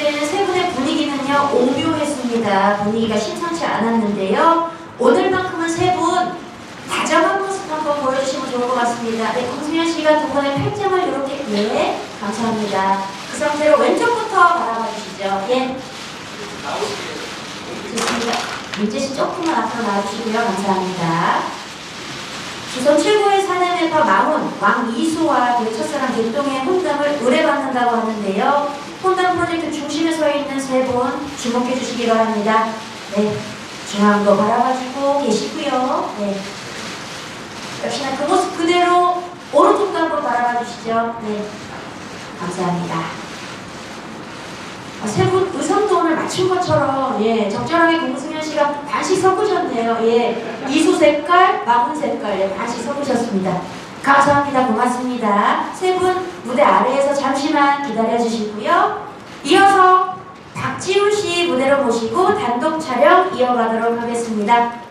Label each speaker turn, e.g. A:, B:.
A: 되는 세 분의 분위기는요, 오묘했습니다. 분위기가 심상치 않았는데요. 오늘만큼은 세 분 다정한 모습 한번 보여주시면 좋을 것 같습니다. 네, 공승현 씨가 두 분의 팔짱을 이렇게, 예, 감사합니다. 그 상태로 왼쪽부터 바라봐 주시죠. 예. 좋습니다. 민재 씨 조금만 앞으로 나와주시고요. 감사합니다. 조선 최고의 사내매파 마훈 왕 이수와 그의 첫사랑 대동의 혼담을 의뢰받는다고 하는데요. 혼담 프로젝트 중심에 서 있는 세 분 주목해 주시기 바랍니다. 네, 중앙도 바라봐주고 계시고요. 네, 역시나 그 모습 그대로 오른쪽도 한번 바라봐 주시죠. 네, 감사합니다. 아, 세분 의상도 오늘 맞춘 것처럼 예 적절하게 공승현 씨가 반씩 섞으셨네요. 예 이수 색깔, 마훈 색깔 예, 반씩 섞으셨습니다. 감사합니다. 고맙습니다. 세 분 무대 아래에서 잠시만 기다려 주시고요. 이어서 박지훈 씨 무대로 모시고 단독 촬영 이어가도록 하겠습니다.